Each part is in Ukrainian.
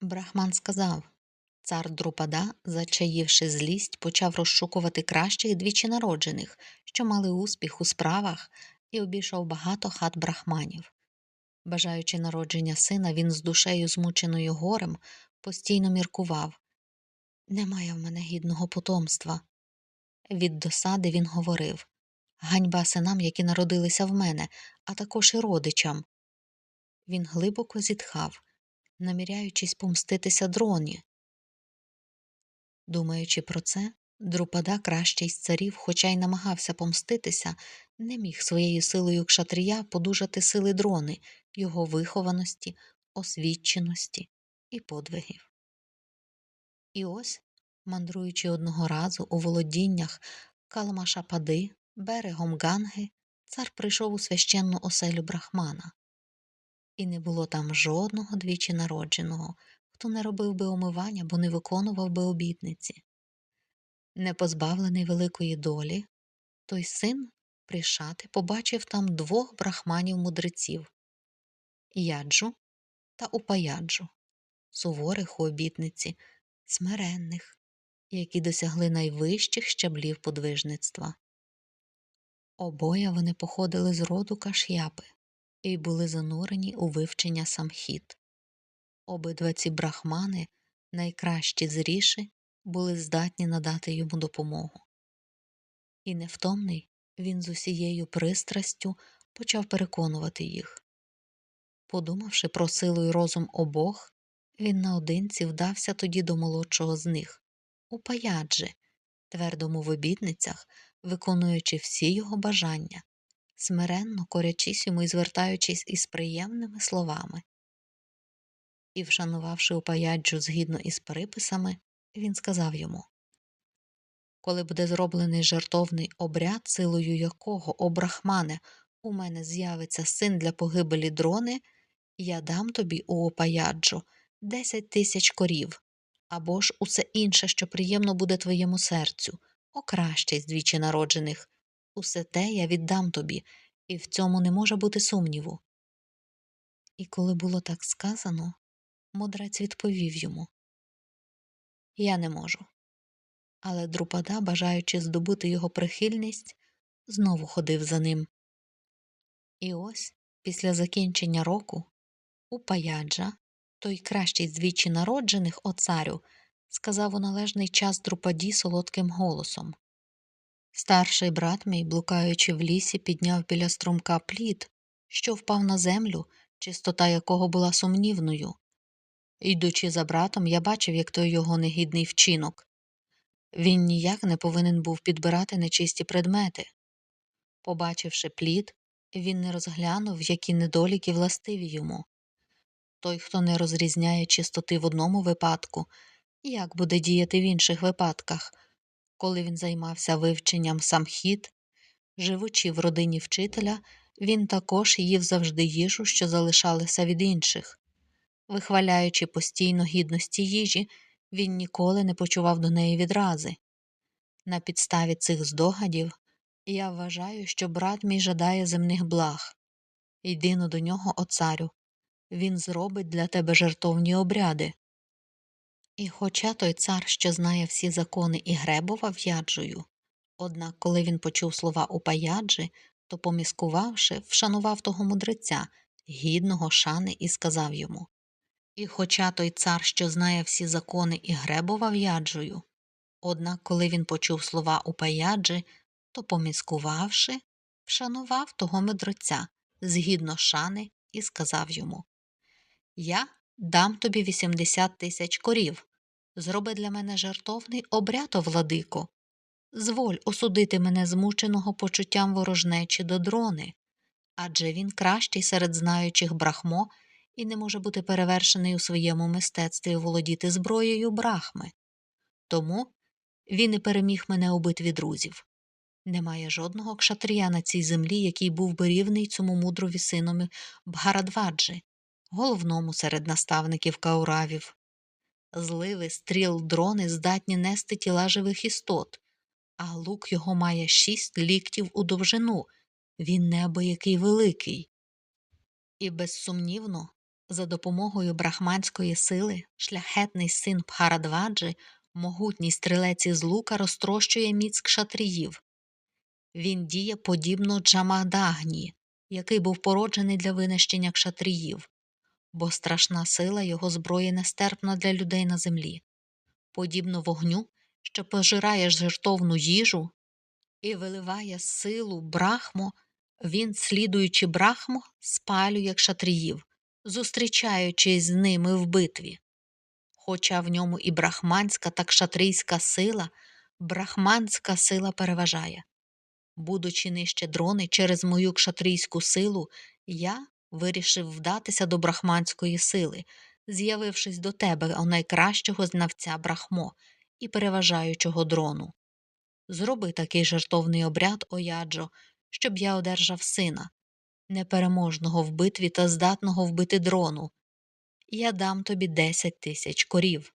Брахман сказав. Цар Друпада, зачаївши злість, почав розшукувати кращих двічі народжених, що мали успіх у справах, і обійшов багато хат брахманів. Бажаючи народження сина, він з душею, змученою горем, постійно міркував Немає в мене гідного потомства. Від досади він говорив Ганьба синам, які народилися в мене, а також і родичам. Він глибоко зітхав, наміряючись помститися дроні. Думаючи про це, Друпада, кращий з царів, хоча й намагався помститися, не міг своєю силою кшатрія подужати сили дрони, його вихованості, освіченості і подвигів. І ось, мандруючи одного разу у володіннях Калмашапади, берегом Ганги, цар прийшов у священну оселю брахмана. І не було там жодного двічі народженого, хто не робив би омивання, бо не виконував би обітниці. Не позбавлений великої долі, той син Пришати побачив там двох брахманів мудреців Яджу та Упаяджу, суворих у обітниці, смиренних, які досягли найвищих щаблів подвижництва. Обоє вони походили з роду каш'япи і були занурені у вивчення самхіт. Обидва ці брахмани, найкращі з ріші, були здатні надати йому допомогу. І невтомний він з усією пристрастю почав переконувати їх. Подумавши про силу й розум обох, він наодинці вдався тоді до молодшого з них, у паяджі, твердому в обітницях, виконуючи всі його бажання, смиренно корячись йому і звертаючись із приємними словами. І, вшанувавши упаяджу згідно із приписами, він сказав йому Коли буде зроблений жертовний обряд, силою якого, о брахмане, у мене з'явиться син для погибелі дрони, я дам тобі у опаяджу десять тисяч корів, або ж усе інше, що приємно буде твоєму серцю, о кращий з двічі народжених. Усе те я віддам тобі, і в цьому не може бути сумніву. І коли було так сказано, мудрець відповів йому Я не можу. Але Друпада, бажаючи здобути його прихильність, знову ходив за ним. І ось, після закінчення року, Упаяджа, той кращий з двічі народжених о царю, сказав у належний час Друпаді солодким голосом. Старший брат мій, блукаючи в лісі, підняв біля струмка плід, що впав на землю, чистота якого була сумнівною. Йдучи за братом, я бачив, як той його негідний вчинок. Він ніяк не повинен був підбирати нечисті предмети. Побачивши плід, він не розглянув, які недоліки властиві йому. Той, хто не розрізняє чистоти в одному випадку, як буде діяти в інших випадках, коли він займався вивченням самхіт, живучи в родині вчителя, він також їв завжди їжу, що залишалися від інших. Вихваляючи постійно гідності їжі, він ніколи не почував до неї відрази. На підставі цих здогадів я вважаю, що брат мій жадає земних благ. Йдину до нього, о царю, він зробить для тебе жертовні обряди. І хоча той цар, що знає всі закони і гребував яджею, однак, коли він почув слова упаяджі, то, поміскувавши, вшанував того мудреця, гідного шани, і сказав йому І хоча той цар, що знає всі закони і гребував яджею, однак, коли він почув слова упаяджі, то, поміскувавши, вшанував того мудреця, згідно шани, і сказав йому Я дам тобі вісімдесят тисяч корів. Зроби для мене жертовний обряд, владико. Зволь осудити мене змученого почуттям ворожнечі до дрони, адже він кращий серед знаючих брахмо і не може бути перевершений у своєму мистецтві володіти зброєю брахми. Тому він і переміг мене у битві друзів. Немає жодного кшатрія на цій землі, який був би рівний цьому мудрові синові Бгарадваджі, головному серед наставників кауравів. Зливи, стріл, дрони здатні нести тіла живих істот, а лук його має шість ліктів у довжину, він неабиякий великий. І безсумнівно, За допомогою брахманської сили шляхетний син Бхарадваджи, могутній стрілець із лука, розтрощує міць кшатріїв. Він діє подібно Джамадагні, який був породжений для винищення кшатріїв, бо страшна сила його зброї нестерпна для людей на землі, подібно вогню, що пожирає жертовну їжу і виливає силу брахмо, він, слідуючи брахмо, спалює кшатріїв, зустрічаючись з ними в битві. Хоча в ньому і брахманська та кшатрійська сила, брахманська сила переважає. Будучи нижче дрони через мою кшатрійську силу, я вирішив вдатися до брахманської сили, з'явившись до тебе, о найкращого знавця брахмо і переважаючого дрону. Зроби такий жертовний обряд, ояджо, щоб я одержав сина, непереможного в битві та здатного вбити дрону. Я дам тобі десять тисяч корів.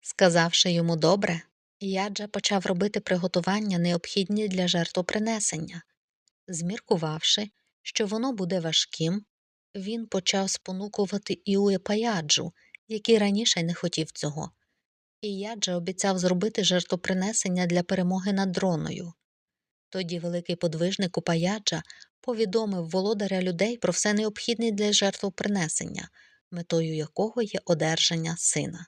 Сказавши йому добре, Яджа почав робити приготування, необхідні для жертвопринесення. Зміркувавши, що воно буде важким, він почав спонукувати і Уепаяджу, який раніше не хотів цього. І Яджа обіцяв зробити жертвопринесення для перемоги над дроною. Тоді великий подвижник Упаяджа повідомив володаря людей про все необхідне для жертвопринесення, метою якого є одержання сина.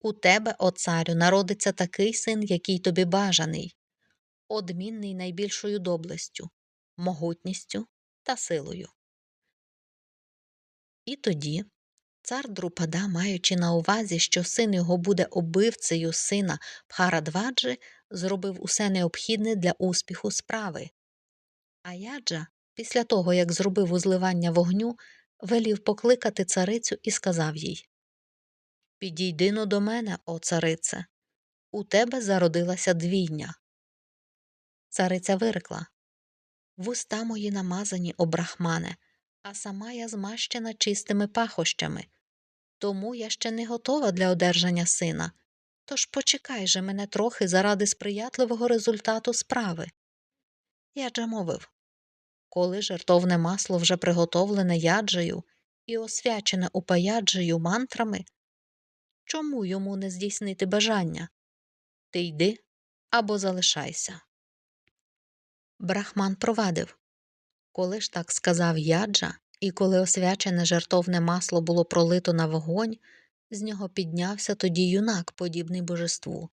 У тебе, о царю, народиться такий син, який тобі бажаний, одмінний найбільшою доблестю, могутністю та силою. І тоді цар Друпада, маючи на увазі, що син його буде убивцею сина Бхарадваджи, зробив усе необхідне для успіху справи. А яджа, після того, як зробив узливання вогню, велів покликати царицю і сказав їй Підійди но до мене, о царице, у тебе зародилася двійня. Цариця вирекла Вуста мої намазані, о брахмане, а сама я змащена чистими пахощами. Тому я ще не готова для одержання сина. Тож почекай же мене трохи заради сприятливого результату справи. Я же мовив коли жертовне масло вже приготовлене яджею і освячене упаяджею мантрами, чому йому не здійснити бажання? Ти йди або залишайся. Брахман провадив Коли ж так сказав яджа, і коли освячене жертовне масло було пролито на вогонь, з нього піднявся тоді юнак, подібний божеству.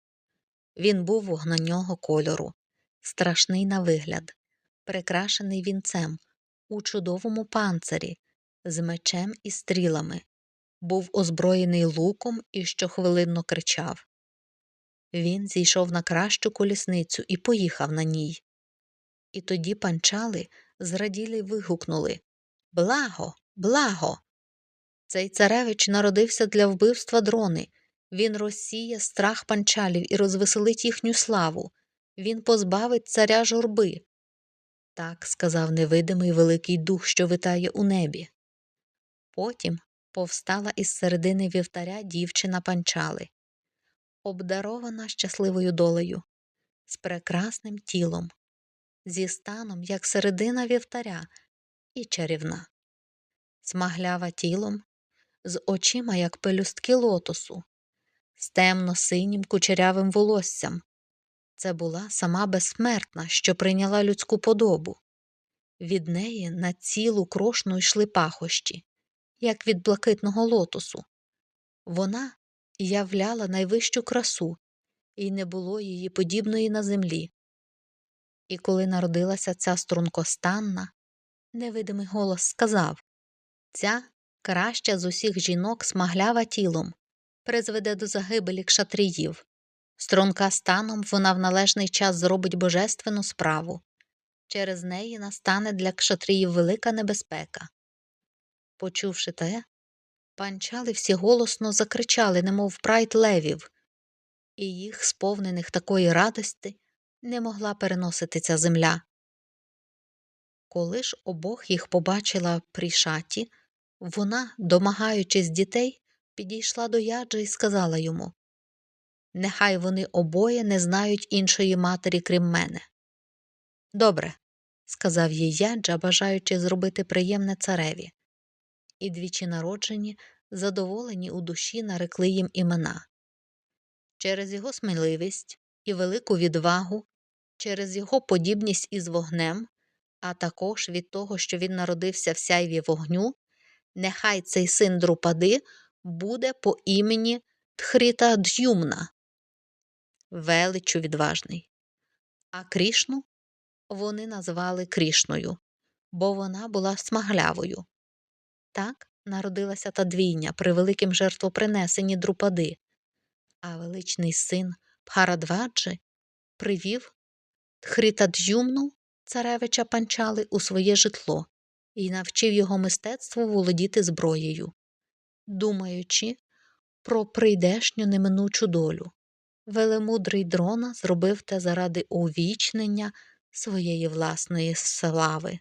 Він був вогнанього кольору, страшний на вигляд, прикрашений вінцем, у чудовому панцирі, з мечем і стрілами, був озброєний луком і щохвилинно кричав. Він зійшов на кращу колісницю і поїхав на ній. І тоді панчали, зраділі вигукнули Благо, благо. Цей царевич народився для вбивства дрони. Він розсіє страх панчалів і розвеселить їхню славу. Він позбавить царя журби. Так сказав невидимий великий дух, що витає у небі. Потім повстала із середини вівтаря дівчина панчали, обдарована щасливою долею, з прекрасним тілом, зі станом, як середина вівтаря, і чарівна, смаглява тілом, з очима, як пелюстки лотосу, з темно синім кучерявим волоссям. Це була сама безсмертна, що прийняла людську подобу. Від неї на цілу крошну йшли пахощі, як від блакитного лотосу. Вона являла найвищу красу, і не було її подібної на землі. І коли народилася ця стрункостанна, невидимий голос сказав Ця краща з усіх жінок смаглява тілом, призведе до загибелі кшатріїв. Струнка станом вона в належний час зробить божественну справу. Через неї настане для кшатріїв велика небезпека. Почувши те, панчали всі голосно закричали, немов прайд левів, і їх, сповнених такої радості, не могла переносити ця земля. Коли ж обох їх побачила прішаті, вона, домагаючись дітей, підійшла до яджа і сказала йому Нехай вони обоє не знають іншої матері, крім мене. Добре, сказав їй яджа, бажаючи зробити приємне цареві. і двічі народжені, задоволені у душі, нарекли їм імена. Через його сміливість і велику відвагу, через його подібність із вогнем, а також від того, що він народився в сяйві вогню, нехай цей син Друпади буде по імені Тхріта Д'юмна, величу відважний. А Крішну вони назвали Крішною, бо вона була смаглявою. Так народилася та двійня при великім жертвопринесенні Друпади, а величний син Бхарадваджи привів Тхрітаджюмну, царевича панчали, у своє житло і навчив його мистецтву володіти зброєю, думаючи про прийдешню неминучу долю. Велемудрий дрона зробив те заради увічнення своєї власної слави.